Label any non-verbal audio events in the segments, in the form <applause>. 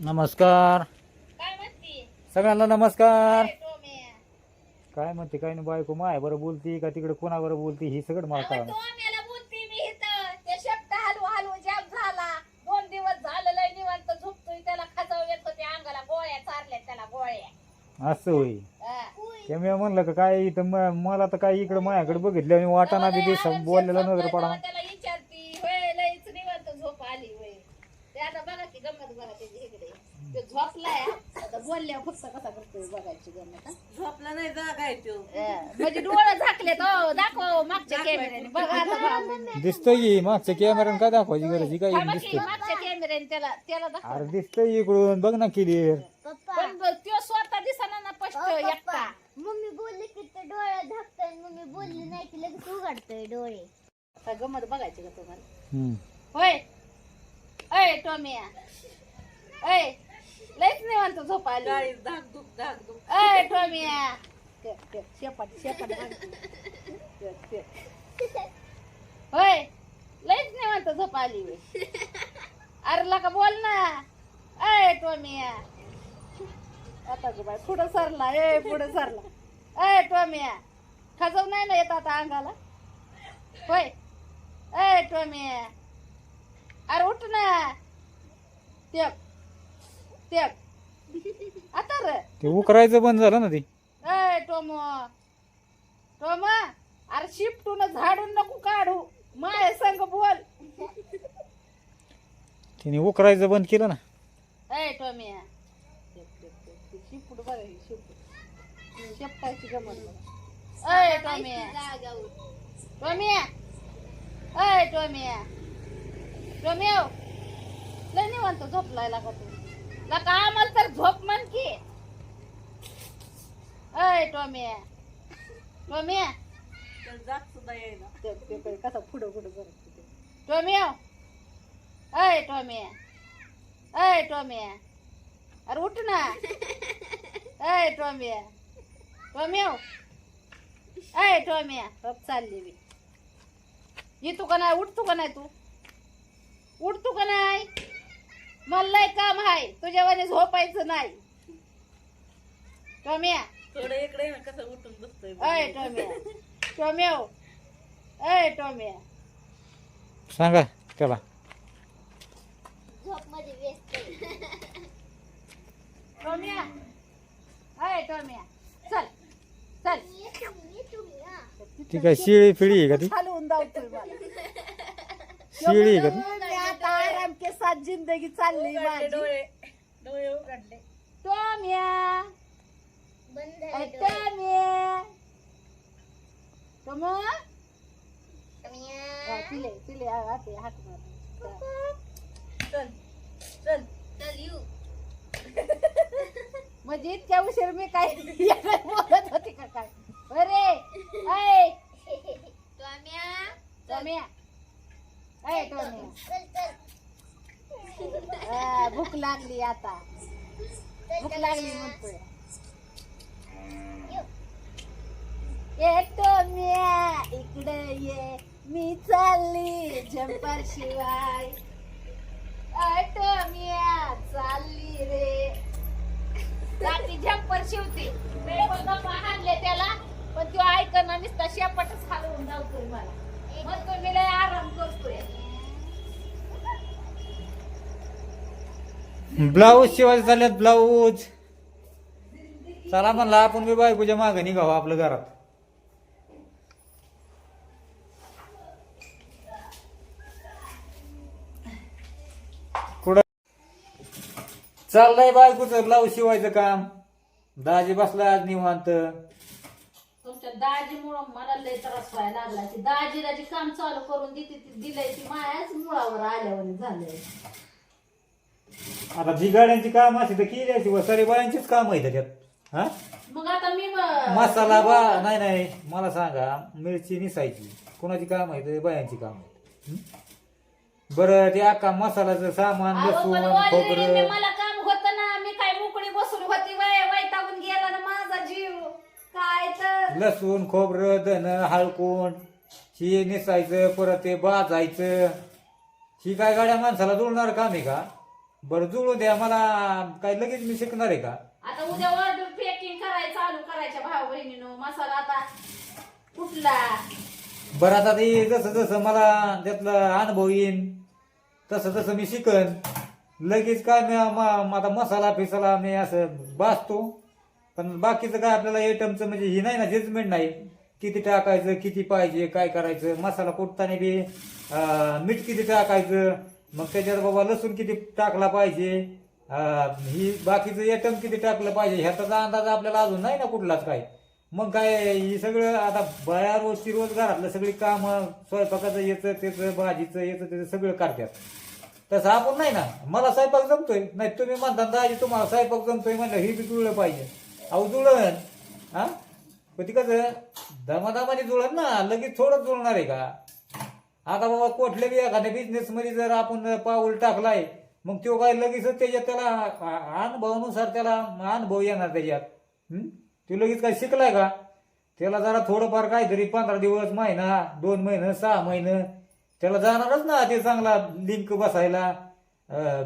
नमस्कार. सगळ्यांना नमस्कार. काय म्हणते काय नाही बायको माय बरं बोलती का तिकडे कोणाबरोबर बोलती ही सगळं मला दिवस गोळ्या असं होई. त्यामुळे म्हणलं का काय इथं मला तर काय इकडे माझ्याकडे बघितलं आणि वाटाणा बी आरामशीर बोललेला नजर पडा तेव्हा त्याला विचारती होय लयच निवांत झोप आली होय ते आता बघा की गंमत बघा त्याची इकडे ते झोपलाय. आता बोलल्यावर फक्त कसा करतोय बघायची गंमत हा. झोपला नाही जागा तो. हा. म्हणजे डोळं झाकले तो दाखव मागच्या कॅमेऱ्याने बघा आता बघा. दिसतंय की मागच्या कॅमेऱ्याने काय दाखवायची गरज ही काय थांबा की, दिसतंय? मागच्या कॅमेऱ्याने त्याला त्याला दाखव. अरे दिसतंय इकडून बघ ना क्लिअर पण तो स्वतः दिसना ना स्पष्ट एकटा. मम्मी बोलली की ते डोळे झाकतोय मम्मी बोलली नाही की लगेच उघडतोय डोळे. आता गमत बघायची का तुम्हाला? होय. अय टोमिया. अय. लयच निवांत झोप आली गाडी धाक धुक धाक धुक. अय टोमिया. ते- ते, शेपट. ते- ते. होय लयच निवांत झोप आली होय. अरे लका बोल ना. अय टोमिया. आता गं बाय पुढं सरला. ए पुढं सरला. अय टोमिया. खाजव नाही ना येत आता अंगाला? होय. अय टोमिया. अरे उठ ना. तेप तेप आता रे. ते उकरायचं बंद झालं ना ते. अय टोम. टोम अरे शिफ्टून झाडून नको काढू. माय संग बोल. तिने उकरायचं बंद केलं ना. शिफ्ट शिफ्ट शेपटायची गमत. अय टोमिया. टोमिया. अय टोमिया. टोमिया. लय निवांत झोपलाय लागा लका आम्हाला तर झोप म्हण की. अय टोमिया टोमिया तर जाग सुद्धा येईना ते ते काय कसा पुढं पुढं करत. टोमिया अय टोमिया अय टोमिया अरे उठ ना. अय टोमिया टोमिया अय टोमिया बघ चालली मी. येतो का नाही? उठतो का नाही तू? उठतो का नाही? मला लय काम आहे. तुझ्यावाने झोपायचं नाही. टोमिया. थोडं इकडे ये ना कसं उठून बसतोय अय टोमिया. टोमिया अय टोमिया. सांगा त्याला झोपमध्ये व्यस्त आहे. टोमिया. अय टोमिया. चल चल. हा. ती काय शिळी फिळी आहे का ती? हलवून धावतोय मला. शिळी आहे का ती मी आता आराम के साथ जिंदगी चालली माझी. डोळे. डोळे उघडले. टोमिया बंद अय, आहे डोळे. टोमिया टोमो टमिया. पिले पिले हात हात मार. चल चल. म्हणजे इतक्या उशीर मी काय बोलत होती का काय? अरे अय. <laughs> टम्या. टोमिया चल, चल. भूक लागली आता. भूक लागली म्हणतोय. येतो ये इकडे ये. मी चालली जंपर शिवाय. अय टोमिया चालली रे. रात्री जंपर शिवते मी पण गप्पा हाणले त्याला पण तो ऐकना नुसता शेपटच हलवून जातोय मला म्हणतोय मी लय आराम करतोय ब्लाऊज शिवाय चालल्यात ब्लाऊज. चला म्हणला आपण बी बायकोच्या मागं निघावं आपलं घरात. कुठं? चाललंय बायकोचं ब्लाऊज शिवायचं काम. दाजी बसला आज निवांत. तुमच्या दाजीमुळं मला लय त्रास व्हायला लागला. ती दाजी जी काम चालू करून देते ती दिलंय ती मायाच मुळावर आल्यावर झालंय. आता जी गाड्यांची काम असे तर केली अशी व सारे बायांचीच काम आहे त्याच्यात. हा? मग आता मी म- मसाला बा नाही नाही मला सांगा मिरची निसायची. कोणाची काम आहे ते बायांची काम आहे बरं ते अख्खा मसाल्याचं सामान अहो, पण लसूण already खोबरं. मी मला काम होतं ना मी काय मोकळी बसून होती वय वैतागून गेला ना माझा जीव. काय तर? लसूण खोबरं धन हळकुंड ही निसायचं परत ते बाजायचं ही काय गाड्या माणसाला जुळणार काम आहे का? बरं जुळू द्या मला काय लगेच मी शिकणार आहे का? आता उद्या ऑर्डर पॅकिंग करायचं चालू करायच्या भाऊ बहिणीनो. मसाला आता कुठला बरं आता ते जसं जसं मला त्यातला अनुभव येईन तसं तसं मी शिकन. लगेच काय मी म- आता मसाला फिसाला मी असं भाजतो पण बाकीचं काय आपल्याला आयटमचं म्हणजे ही नाही ना जजमेंट नाही. किती टाकायचं किती पाहिजे काय करायचं मसाला कुटताना बी अं, मीठ किती टाकायचं मग त्याच्यात बाबा लसूण किती टाकला पाहिजे? ही बाकीचं आयटम किती टाकलं पाहिजे? ह्याचा अंदाज आपल्याला अजून नाही ना कुठलाच काय मग काय ही सगळं आता बाया रोजची रोज घरातलं सगळी कामं स्वयंपाकाचं याचं त्याचं भाजीचं याचं त्याचं सगळं करतात. तसं आपण नाही ना. मला स्वयंपाक जमतोय. नाही तुम्ही म्हणता दाजी तुम्हाला स्वयंपाक जमतोय. म्हणलं हे बी जुळलं पाहिजे. अहो जुळण हा? पण ती कसं दमादमाने जुळण ना. लगेच थोडं जुळणार आहे का? आता बाबा कुठल्या बी एखाद्या बिझनेस मध्ये जर आपण पाऊल टाकलाय मग तो काय लगेच त्याच्यात त्याला अनुभवानुसार त्याला अनुभव येणार त्याच्यात. तो लगेच काय शिकलाय का? त्याला जरा थोडंफार काहीतरी पंधरा दिवस महिना दोन महिने सहा महिने त्याला जाणारच ना ते चांगला लिंक बसायला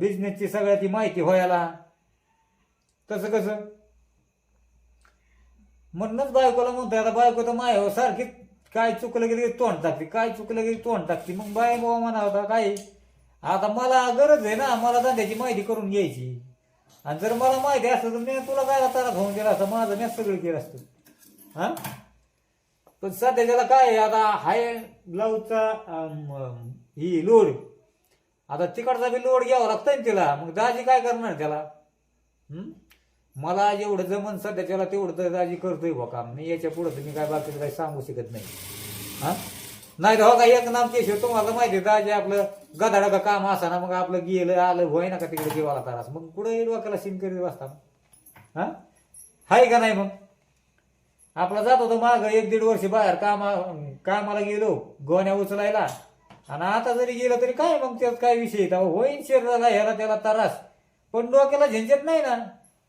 बिझनेसची सगळ्या ती माहिती व्हायला. तसं कसं? म्हणूनच बायकोला म्हणतोय आता बायको तर माय सारखीच सारखी काय चुकलं की तोंड टाकते काय चुकलं गेली तोंड टाकते. मग बाय बाबा म्हणा होता काय? आता मला गरज आहे ना मला धंद्याची माहिती करून घ्यायची. आणि जर मला माहिती असतं तर मी तुला काय तारा घेऊन गेला असतं? माझं मी सगळं केलं असतं. हा? पण सध्या त्याला काय आता हाय ब्लाऊजचा ही लोड आता तिकडचा बी लोड घ्यावा लागतंय ना तिला. मग दाजी काय करणार त्याला? मला जेवढं जमन सध्या त्याला तेवढं तर दाजी करतोय बा काम. मी याच्या पुढं तर मी काय बाकी काही सांगू शकत नाही. हां? नाही तर हो का एक नाम केशव तुम्हाला माहिती आहे दाजी आपलं गदाडा का काम असा ना मग आपलं गेलं आलं होय ना का तिकडे देवाला तारास? मग कुठे डोक्याला सीन करीत बसता हा? हाय का नाही मग? आपला जात होतो माग एक दीड वर्ष बाहेर कामा कामाला गेलो गोण्या उचलायला. आणि आता जरी गेलं तरी काय मग त्यात काय विषय होईन शरीराला ह्याला त्याला त्रास. पण डोक्याला झंझट नाही ना?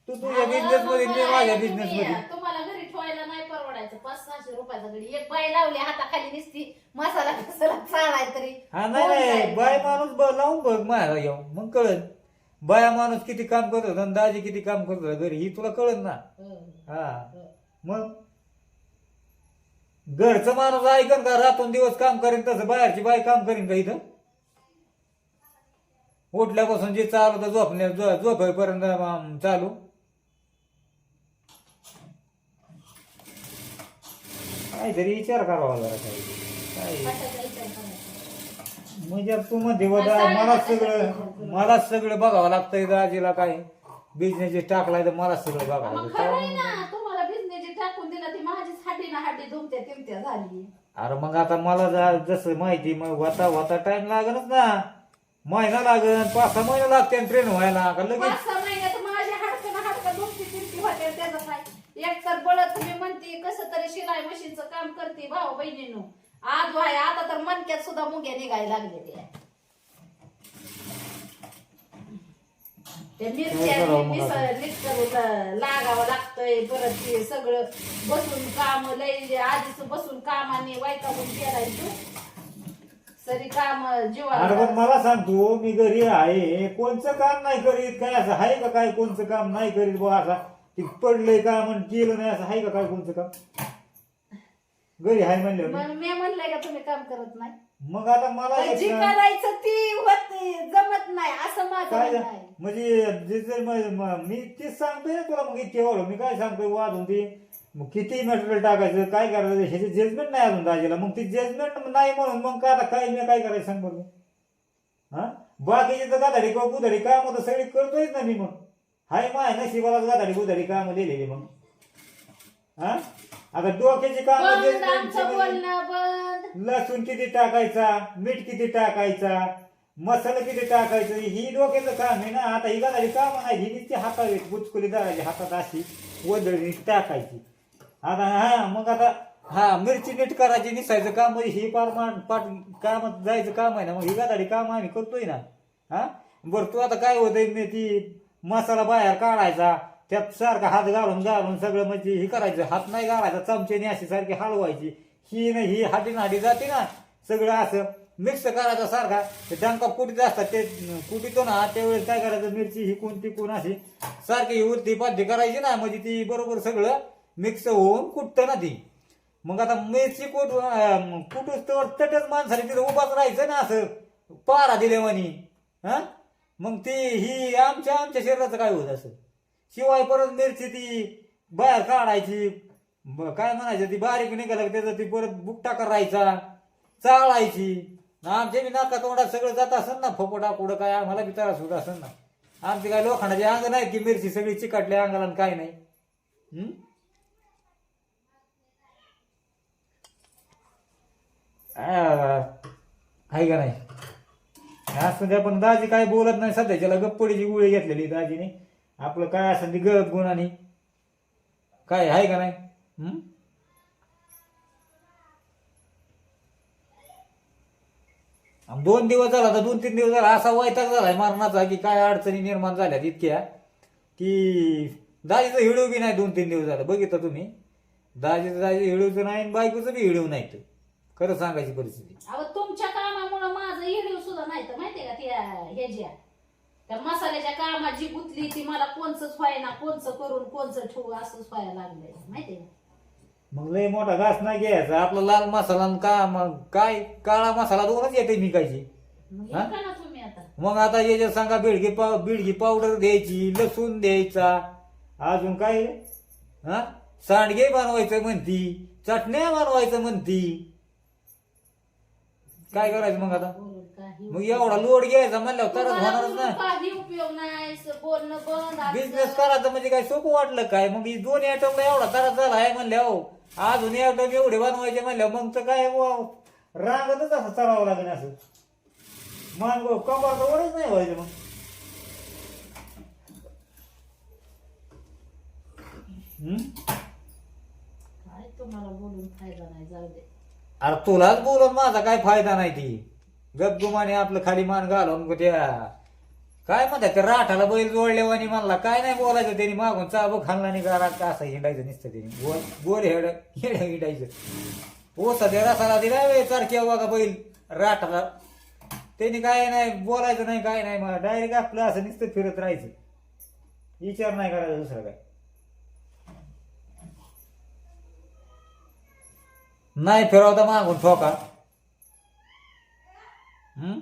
तू तुझ्या बिझनेस मध्ये मी माझ्या बिझनेस मध्ये. तुम्हाला घरी ठेवायला नाही परवडायचं. पाच सहाशे रुपयाचा घडी. एक बाई लावली हाताखाली दिसती मसाला कसाला चाळाय तरी. हा नाही नाही. बाय माणूस ब- लावून बघ माझ्या येऊ मग कळत बाया माणूस किती काम करत होता आणि दाजी किती काम करत घरी ही तुला कळत ना. हं. हा. मग? घरचं माणूस ऐकन का? रातून दिवस काम करेन तसं बाहेरची बाई काम करीन का इथं? उठल्यापासून जे चालू तर झोपण्या झो- झोपेपर्यंत चालू. काहीतरी विचार करावा जरा काही. काय? म्हणजे तू म्हणते बघा मला सगळं मला सगळं बघावं लागतंय दाजीला काय. बिझनेस टाकलाय तर मला सगळं बघावं मग लागतं. खरं आहे ना तुम्हाला बिझनेस टाकून दिला ती माझीच हाटी ना हाटी दुमत्या तिमत्या झाली. अरे मग आता मला जा- जसं माहिती मग होता होता टाइम लागणच ना. महिना लागन पाच सहा महिना लागते ट्रेन व्हायला. का लगेच पाच सहा महिन्यात माझी हाडकं ना हाडकं दुमती तिमती होते त्याचं काय एक तर बळत तुम्ही म्हणते कसं तरी शिलाई मशीनचं काम करते भाऊ बहिणीनो. आज व्हाय आता तर मनक्यात सुद्धा मुंग्या निघायला लागले ते. मिरच्या लागावं लागतंय परत ते सगळं बसून काम लय आधीच बसून कामाने वैतागून गेलाय तू. सरी काम पण मला सांगतो मी घरी आहे कोणचं काम नाही करीत? काय असं आहे का काय कोणचं काम नाही करीत बुवा असा? ते पडलंय का? म्हण केलं नाही असं आहे का काय कोणचं काम? घरी आहे म्हणलं मग मी म्हणलंय का तुम्ही काम करत नाही? मग आता मला पण जी. करायचं ती होत जमत नाही असं माझं काय म्हणणं आहे. म्हणजे जे जे म- म- मी तेच सांगतोय ना तुला मग इतके एवढं मी काय सांगतोय वाजून ते मग किती मटेरियल टाकायचं काय करायचं ह्याची जजमेंट नाही अजून दाजीला. मग ती जजमेंट नाही म्हणून मग का आता काय मी काय करायचं सांग बरं? हा? बाकीचे तर गाधाडी किंवा गुधाडी काम तर सगळी करतोयच ना मी मग. हाय माय नशिबालाच गाधाडी गुधाडी काम दिलेली मग. हा? आता डोक्याची काम बंद आमचं बोलणं बंद. लसूण किती टाकायचा मीठ किती टाकायचा मसाला किती टाकायचं ही डोक्याचं काम आहे ना. आता ही गाडी काम नाही ही नुसती हातावी बुचकुली दाराची हातात अशी वदळी टाकायची. आता हा मग आता हा मिरची नीट करायची निसायचं काम म्हणजे ही पार मान पाठ कामात जायचं काम आहे ना. मग ही गाडी काम आम्ही करतोय ना. हा? बरं तू आता काय होतंय मी ती मसाला बाहेर काढायचा त्यात सारखा हात घालून घालून सगळं म्हणजे हे करायचं हात नाही घालायचा चमच्याने अशी सारखी हलवायची. ही नाही ही हाटी नाडी जाते ना सगळं असं मिक्स करायचा सारखा. ते डंका कुटीत असतात ते कुटीतो ना त्यावेळेस काय करायचं मिरची ही कोणती कोण अशी सारखी उलटी पाठी करायची ना म्हणजे ती बरोबर सगळं मिक्स होऊन कुटतं ना ती. मग आता मिरची कुट अं, कुटूस तर तटच माणसाने तिथं उभाच राहायचं ना असं. पारा दिले म्हणी हा? मग ती ही आमच्या आमच्या शरीराचं काय होत असं? शिवाय परत मिरची ती बाहेर काढायची. ब- काय म्हणायचं ती बारीक निघालं त्याचा त्याचं ती परत बुकटा करायचा चाळायची. आमच्या बी नाका तोंडात सगळं जात असेल ना फोपटा कुठं काय आम्हाला बी त्रास होत असेल ना. आमची काय लोखंडाची अंग नाही की मिरची सगळी चिकटल्या अंगाला काय नाही. हम्म? आहे का नाही? असं द्या पण दाजी काय बोलत नाही. सध्याच्याला गप्पडीची गोळी घेतलेली दाजीने. आपलं काय असं ती गप गुणाने. काय आहे का नाही? दोन दिवस झाला तर दोन तीन दिवस झाला असा वैताग झालाय मरणाचा की काय अडचणी निर्माण झाल्यात इतक्या. की दाजीचं हिडू बी नाही दोन तीन दिवस झालं. बघितलं तुम्ही? दाजीचं दाजी हिडूचं नाही आणि बायकोचं बी हिडू नाही तर खरं सांगायची परिस्थिती. तुमच्या कामामुळे माझं हिडू सुद्धा नाही माहितीये का त्या मसाल्याच्या कामात जी गुतली ती मला कोणचंच व्हायना कोणचं करून कोणचं ठेवू असंच व्हायला लागलंय. माहितीये मग लय मोठा घास नाही घ्यायचा. आपला लाल मसाला आणि का मग काय? काळा मसाला दोनच येते मिकायची मग हा? हे? का ना तुम्ही आता? मग आता याच्यात सांगा बिडगी पाव बिडगी पावडर द्यायची लसूण द्यायचा. अजून काय? हा? सांडगे बनवायचं म्हणती चटण्या बनवायचं म्हणती. काय करायचं मग आता? काही मग एवढा लोड घ्यायचा म्हणल्यावर तरच तुम्हाला होणारच बोलून ना काही उपयोग नाही स- बोलणं बंद असं. बिझनेस करायचं म्हणजे काय सोपं वाटलं काय? मग ही दोन आयटमला एवढा त्रास झाला आहे म्हणल्या हो अजून आयटम एवढे बनवायचे म्हणल्या मग तर काय रांगतच असं चालावं लागेल असं. मान कपाळ वरच नाही व्हायचं मग. हम्म? काय तुम्हाला बोलून फायदा नाही जाऊ दे. अरे तुलाच बोलून माझा काय फायदा नाही ती. गपगुमाने आपलं खाली मान घालून त्या काय म्हणतात ते राठाला बैल जोडल्यावानी म्हणला काय नाही बोलायचं त्यांनी मागून चाबं खाल्ला नाही का रात असं हिंडायचं नुसतं त्यांनी. बोल बोल हेड हिड हिंडायचं. ओसा ते रसाला दिला वे चारक्या बघा बैल राठाला. त्यांनी काय नाही बोलायचं नाही काय नाही मला डायरेक्ट आपलं असं नुसतं फिरत राहायचं. विचार नाही करायचा दुसरा काय. नाही फिरवता मागून ठोका. हम्म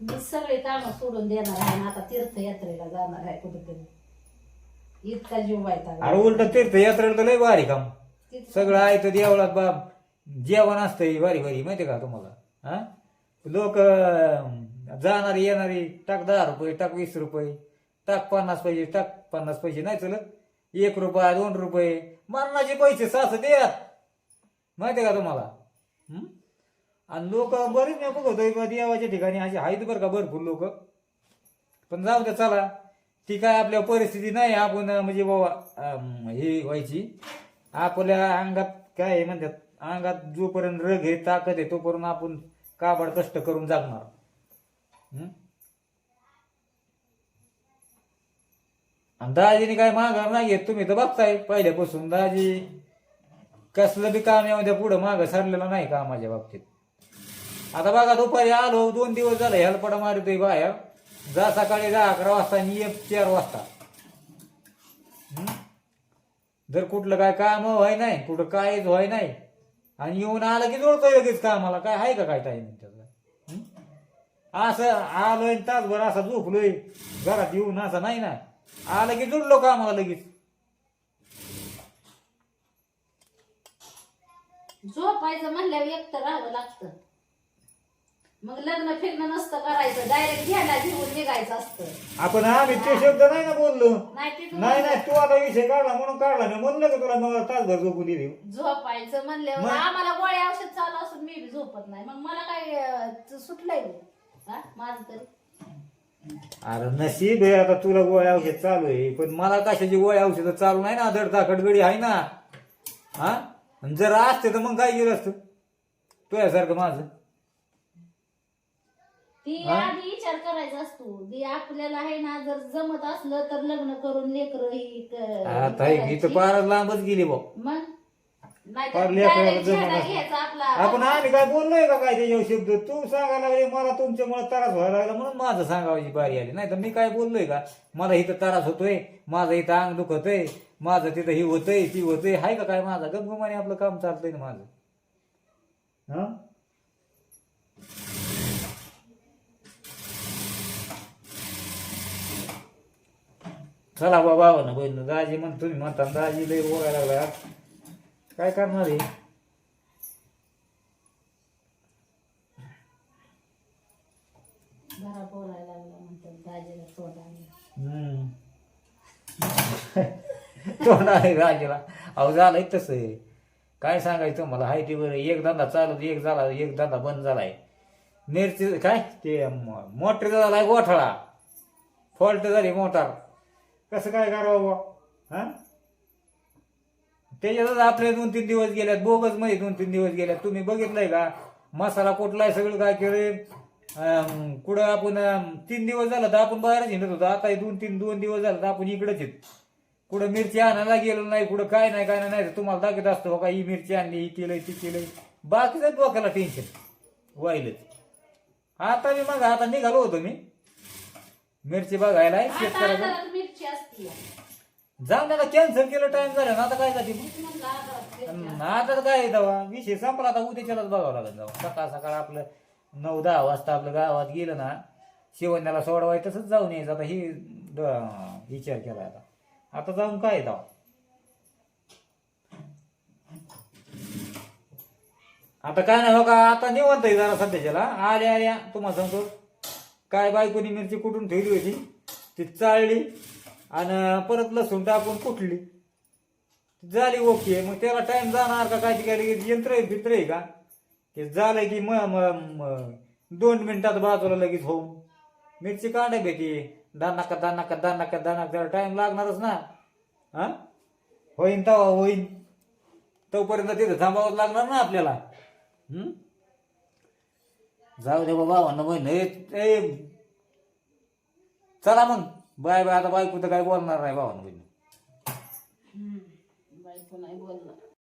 मी सगळे कामं सोडून देणार आहे आणि आता तीर्थयात्रेला जाणार आहे कुठेतरी. इतका जीव व्हायचा अरे उलट तीर्थयात्रेला तर लय भारी काम. सगळं आहे तर देवळात बाब जेवण असतंय भारी भारी माहिती का तुम्हाला? हा? लोक जाणारी येणारी टाक दहा रुपये टाक वीस रुपये टाक पन्नास पैसे टाक पन्नास पैसे नाही चलत. एक रुपया दोन रुपये. मरणाचे पैसे सास देत. माहिती का तुम्हाला? हं? आणि लोक बरेच मी बघतोय बा देवाच्या ठिकाणी असे आहेत बरं का भरपूर लोक. पण जाऊ द्या चला. ती काय आपल्या परिस्थिती नाही आपण म्हणजे बाबा अं, हे व्हायची. आपल्या अंगात काय आहे म्हणतात अंगात जोपर्यंत रग आहे ताकद आहे तोपर्यंत आपण काबाड कष्ट करून जगणार. हं? आणि दाजीने काय माघार नाही घेत? तुम्ही तर बघताय पहिल्यापासून दाजी. कसलं बी काम यामध्ये पुढं मागं सरलेलं नाही कामाच्या बाबतीत? आता बघा दुपारी आलो दोन दिवस झाले हेलपडा मारतोय बाहेर. जा सकाळी दहा अकरा वाजता आणि एक चार वाजता. जर कुठलं काय काम व्हाय नाही कुठं कायच व्हाय नाही आणि येऊन आलं की जोडतोय लगेच कामाला. काय आहे का काय टाईम त्याचा असं आलोय तासभर असं झोपलोय. घरात येऊन असं नाही ना? आलं की जोडलो कामाला लगेच. झोपायचं म्हणल्यावर एकटं राहावं लागतं. मग लग्न फिरणं नसतं करायचं डायरेक्ट घ्यायला घेऊन निघायचं असतं. आपण आम्ही ते शब्द नाही ना बोललो. नाही ते नाही नाही तू आता विषय काढला म्हणून काढला मी म्हणलं का तुला मग तासभर झोपू दिली झोपायचं म्हणल्यावर मग? आम्हाला गोळ्या औषध चालू असून मी बी झोपत नाही. मग मला काय अं, सुटलंय बे. हा माझं तरी. अरे नशीब आहे आता तुला गोळ्या औषध चालू आहे. पण मला कशाची गोळ्या औषध चालू नाही ना? दडता खडगडी आहे ना? हा? आणि जर असते तर मग काय गेलं असतं? तुझ्यासारखं माझं. ती हा? आधी विचार करायचा असतो. ती आपल्याला आहे ना जर जमत असलं तर लग्न करून लेकर ही क- आता ही तर फारच लांबच गेली भाऊ मग? फार लेकराला आपण आम्ही काय बोललोय का काय त्याच्यावर शब्द तू सांगायला लागले मला तुमच्यामुळे त्रास व्हायला लागला म्हणून माझं सांगावायची बारी आली. नाही तर मी काय बोललोय का? मला इथं त्रास होतोय माझं इथं अंग दुखतय माझं तिथं ही होतंय ती होतंय. हाय का काय माझं? गमगमाने आपलं काम चालतंय ना माझं. हा? चला बाबा ना बहिण दाजी म्हण तुम्ही म्हणता दाजी लय बोलायला लागला. काय करणार आहे? घरा बोलायला लागला म्हणतात दाजीला तोंड आलं. हम्म. <laughs> तोंड आहे राजाला अहो झालंय तसं. आहे. काय सांगायचं मला हाय ते बरं. एक धंदा चालू एक झाला एक धंदा बंद झालाय. मिरची काय? ते मोटरीचा झालाय गोठाळा फॉल्ट झाली मोटार. कसं काय करावं बुवा? हा? त्याच्यातच आपले दोन तीन दिवस गेल्यात बोगसमध्ये दोन तीन दिवस गेल्यात. तुम्ही बघितलंय का? मसाला कुठलाय सगळं काय केलंय? अं, कुठं आपण तीन दिवस झालं तर आपण बाहेरच हिंडत होतो. आता दोन तीन दोन दिवस झालं तर आपण इकडेच आहेत. कुठं मिरची आणायला गेलो नाही कुठं काय नाही काय नाही तुम्हाला दाखवत असतो का ही मिरची आणली ही केलंय ती केलंय. बाकीचं डोक्याला टेन्शन वाईलच आता मी मग आता निघालो होतो मी. मिरची बघायला आजारात मिरची असते जाऊन आता कॅन्सल केलं टाइम झाला. ना आता काय जाते मग? आता काय काय दवा विषय संपला आता उद्याच्यालाच बघावं लागेल जाऊ सकाळ सकाळ आपलं नऊ दहा वाजता आपलं गावात गेलं ना शिवण्याला सोडवाय तसंच जाऊन यायचं. आता ही द- विचार केला आता. आता जाऊन काय दाव आता काय नाही हो का आता निवंत आहे जरा सध्याच्याला. आल्या आल्या. तुम्हाला सांगतो काय बायकोनी मिरची कुठून ठेवली होती? ती चाळली. आणि परत लसूण टाकून कुठली? झाली ओके. मग त्याला टाइम जाणार का? काय काय यंत्र आहे आहे का? ते झालं की मग दोन मिनिटात बाजूला लगेच होऊन. मिरची काढे भेटी. दानाका दाना का दाना त्याला टाइम लागणारच ना. हा? होईन तवा होईन. तोपर्यंत तिथं थांबावं लागणार ना आपल्याला. जाऊ दे बाबा म्हणणं ए, चला मग. बाय बाय आता बायको तर काय बोलणार नाही बाबा बहीण. बायको नाही बोलणार.